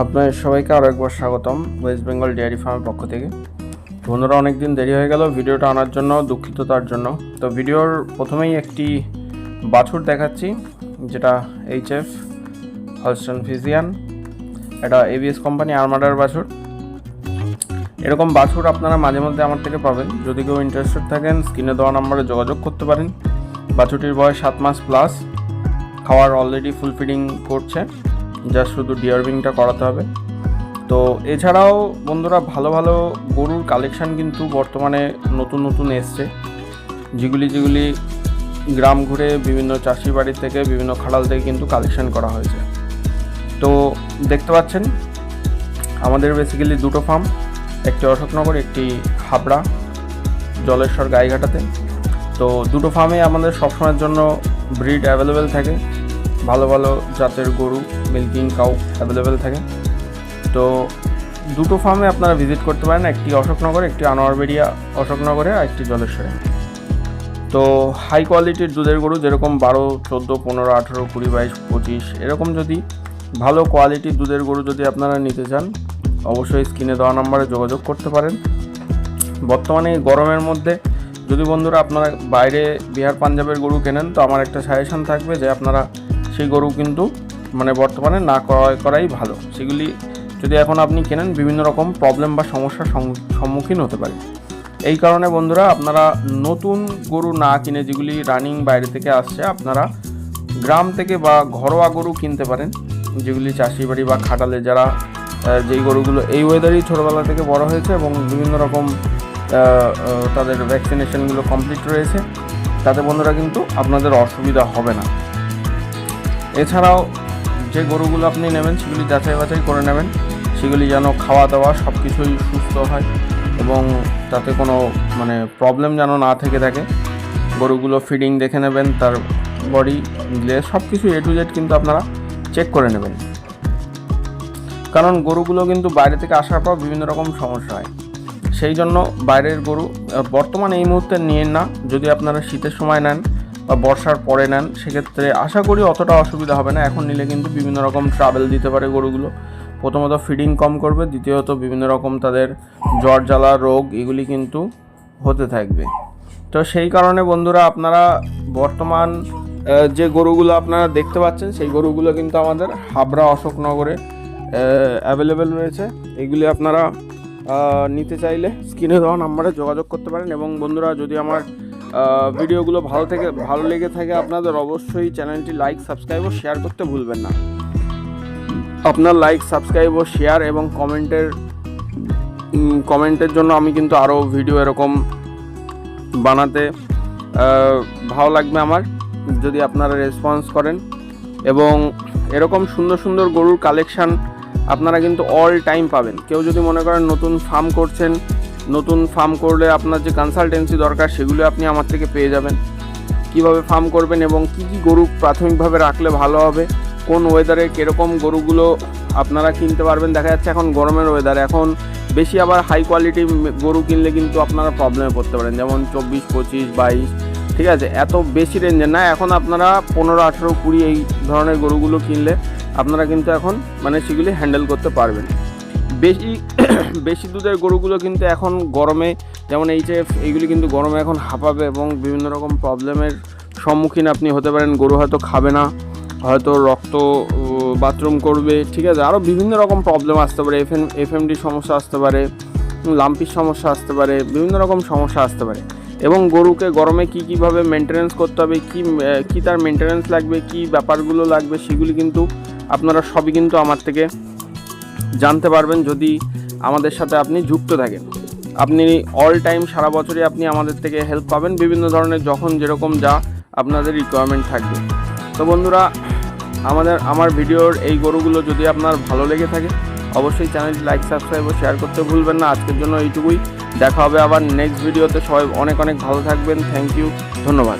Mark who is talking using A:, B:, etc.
A: আপনাদের সবাইকে আরও একবার স্বাগতম ওয়েস্ট বেঙ্গল ডেয়ারি ফার্মের পক্ষ থেকে। বন্ধুরা অনেক দিন দেরি হয়ে গেল ভিডিওটা আনার জন্য দুঃখিত তার জন্য। তো ভিডিওর প্রথমেই একটি বাছুর দেখাচ্ছি, যেটা এইচ এফ হলস্টন ফিজিয়ান। এটা এবিএস কোম্পানি আর্মাডার বাছুর। এরকম বাছুর আপনারা মাঝে মধ্যে আমার থেকে পাবেন। যদি কেউ ইন্টারেস্টেড থাকেন স্ক্রিনে দেওয়া নাম্বারে যোগাযোগ করতে পারেন। বাছুরটির বয়স সাত মাস প্লাস খাওয়ার অলরেডি ফুল ফিডিং করছে। যা শুধু ডিয়ারবিংটা করাতে হবে। তো এছাড়াও বন্ধুরা ভালো ভালো গরুর কালেকশন কিন্তু বর্তমানে নতুন নতুন এসছে। যেগুলি যেগুলি গ্রাম ঘুরে বিভিন্ন চাষি বাড়ি থেকে, বিভিন্ন খাড়াল থেকে কিন্তু কালেকশন করা হয়েছে। তো দেখতে পাচ্ছেন, আমাদের বেসিক্যালি দুটো ফার্ম একটি অশোকনগর, একটি হাবড়া, জলেশ্বর গাইঘাটাতে। তো দুটো ফার্মে আমাদের সবসময়ের জন্য ব্রিড অ্যাভেলেবেল থাকে। ভালো ভালো জাতের গরু মিল্কিং কাউ অ্যাভেলেবেল থাকে। তো দুটো ফার্মে আপনারা ভিজিট করতে পারেন, একটি অশোকনগরে, একটি আনোয়ারবেড়িয়া অশোকনগরে আর একটি জলেশ্বরে। তো হাই কোয়ালিটির দুধের গরু যেরকম বারো, চোদ্দ, পনেরো, আঠেরো, কুড়ি, বাইশ, পঁচিশ, এরকম যদি ভালো কোয়ালিটির দুধের গরু যদি আপনারা নিতে চান, অবশ্যই স্ক্রিনে দেওয়া নাম্বারে যোগাযোগ করতে পারেন। বর্তমানে গরমের মধ্যে যদি বন্ধুরা আপনারা বাইরে বিহার পাঞ্জাবের গরু কেনেন, তো আমার একটা সাজেশন থাকবে যে আপনারা সেই গরু কিন্তু মানে বর্তমানে না ক্রয় করাই ভালো। সেগুলি যদি এখন আপনি কেনেন, বিভিন্ন রকম প্রবলেম বা সমস্যার সম্মুখীন হতে পারে এই কারণে বন্ধুরা, আপনারা নতুন গরু না কিনে যেগুলি রানিং বাইরে থেকে আসছে, আপনারা গ্রাম থেকে বা ঘরোয়া গরু কিনতে পারেন। যেগুলি চাষি বাড়ি বা খাটালে যারা যেই গরুগুলো এই ওয়েদারই ছোটোবেলা থেকে বড় হয়েছে এবং বিভিন্ন রকম তাদের ভ্যাকসিনেশনগুলো কমপ্লিট রয়েছে, তাতে বন্ধুরা কিন্তু আপনাদের অসুবিধা হবে না। এছাড়াও যে গরুগুলো আপনি নেবেন, সেগুলি যাচাই বাছাই করে নেবেন। সেগুলি যেন খাওয়া দাওয়া সব কিছুই সুস্থ হয় এবং তাতে কোনো মানে প্রবলেম যেন না থেকে থাকে। গরুগুলো ফিডিং দেখে নেবেন, তার বডি গ্লেস সব কিছু এ টু জেড কিন্তু আপনারা চেক করে নেবেন। কারণ গরুগুলো কিন্তু বাইরে থেকে আসার পর বিভিন্ন রকম সমস্যা হয়। সেই জন্য বাইরের গরু বর্তমানে এই মুহূর্তে নিয়ে না। যদি আপনারা শীতের সময় নেন বর্ষার পরে নেন, সেক্ষেত্রে আশা করি অতটা অসুবিধা হবে না। এখন নিলে কিন্তু বিভিন্ন রকম ট্রাভেল দিতে পারে গরুগুলো। প্রথমত ফিডিং কম করবে, দ্বিতীয়ত বিভিন্ন রকম তাদের জ্বর, জ্বালা, রোগ এগুলি কিন্তু হতে থাকবে। তো সেই কারণে বন্ধুরা আপনারা বর্তমান যে গরুগুলো আপনারা দেখতে পাচ্ছেন, সেই গরুগুলো কিন্তু আমাদের হাবড়া অশোকনগরে অ্যাভেলেবেল রয়েছে। এগুলি আপনারা নিতে চাইলে স্ক্রিনে দেওয়া নাম্বারে যোগাযোগ করতে পারেন এবং বন্ধুরা যদি আমার ভিডিওগুলো ভালো থেকে, ভালো লেগে থাকে আপনাদের অবশ্যই চ্যানেলটি লাইক, সাবস্ক্রাইব ও শেয়ার করতে ভুলবেন না। আপনার লাইক, সাবস্ক্রাইব ও শেয়ার এবং কমেন্টের কমেন্টের জন্য আমি কিন্তু আরও ভিডিও এরকম বানাতে ভালো লাগবে আমার, যদি আপনারা রেসপন্স করেন। এবং এরকম সুন্দর সুন্দর গরুর কালেকশান আপনারা কিন্তু অল টাইম পাবেন। কেউ যদি মনে করেন নতুন ফার্ম করছেন নতুন ফার্ম করলে আপনার যে কনসালটেন্সি দরকার, সেগুলো আপনি আমার থেকে পেয়ে যাবেন। কীভাবে ফার্ম করবেন এবং কি কি গরু প্রাথমিকভাবে রাখলে ভালো হবে, কোন ওয়েদারে কীরকম গরুগুলো আপনারা কিনতে পারবেন, দেখা যাচ্ছে এখন গরমের ওয়েদার এখন বেশি আবার হাই কোয়ালিটি গরু কিনলে কিন্তু আপনারা প্রবলেমে পড়তে পারেন, যেমন চব্বিশ, পঁচিশ, বাইশ, ঠিক আছে? এত বেশি রেঞ্জের না, এখন আপনারা পনেরো, আঠেরো, কুড়ি এই ধরনের গরুগুলো কিনলে আপনারা কিন্তু এখন মানে সেগুলি হ্যান্ডেল করতে পারবেন। বেশি বেশি দুধের গরুগুলো কিন্তু এখন গরমে, যেমন এই যে এইগুলি কিন্তু গরমে এখন হাঁপাবে এবং বিভিন্ন রকম প্রবলেমের সম্মুখীন আপনি হতে পারেন। গরু হয়তো খাবে না, হয়তো রক্ত বাথরুম করবে, ঠিক আছে? আরও বিভিন্ন রকম প্রবলেম আসতে পারে। এফ এন এফএমডি সমস্যা আসতে পারে, লাম্পির সমস্যা আসতে পারে, বিভিন্ন রকম সমস্যা আসতে পারে। এবং গরুকে গরমে কী কীভাবে মেনটেনেন্স করতে হবে, কী কী তার মেনটেনেন্স লাগবে, কী ব্যাপারগুলো লাগবে, সেগুলি কিন্তু আপনারা সবই কিন্তু আমার থেকে জানতে পারবেন। যদি আমাদের সাথে আপনি যুক্ত থাকেন। আপনি অল টাইম সারা বছরই আপনি আমাদের থেকে হেল্প পাবেন বিভিন্ন ধরনের যখন যেরকম যা আপনাদের রিকোয়ারমেন্ট থাকবে। তো বন্ধুরা, আমাদের, আমার ভিডিওর এই গরুগুলো যদি আপনার ভালো লেগে থাকে, অবশ্যই চ্যানেলটি লাইক সাবস্ক্রাইব ও শেয়ার করতে ভুলবেন না। আজকের জন্য এইটুকুই। দেখা হবে আবার নেক্সট ভিডিওতে সবাই অনেক অনেক ভালো থাকবেন। থ্যাংক ইউ ধন্যবাদ।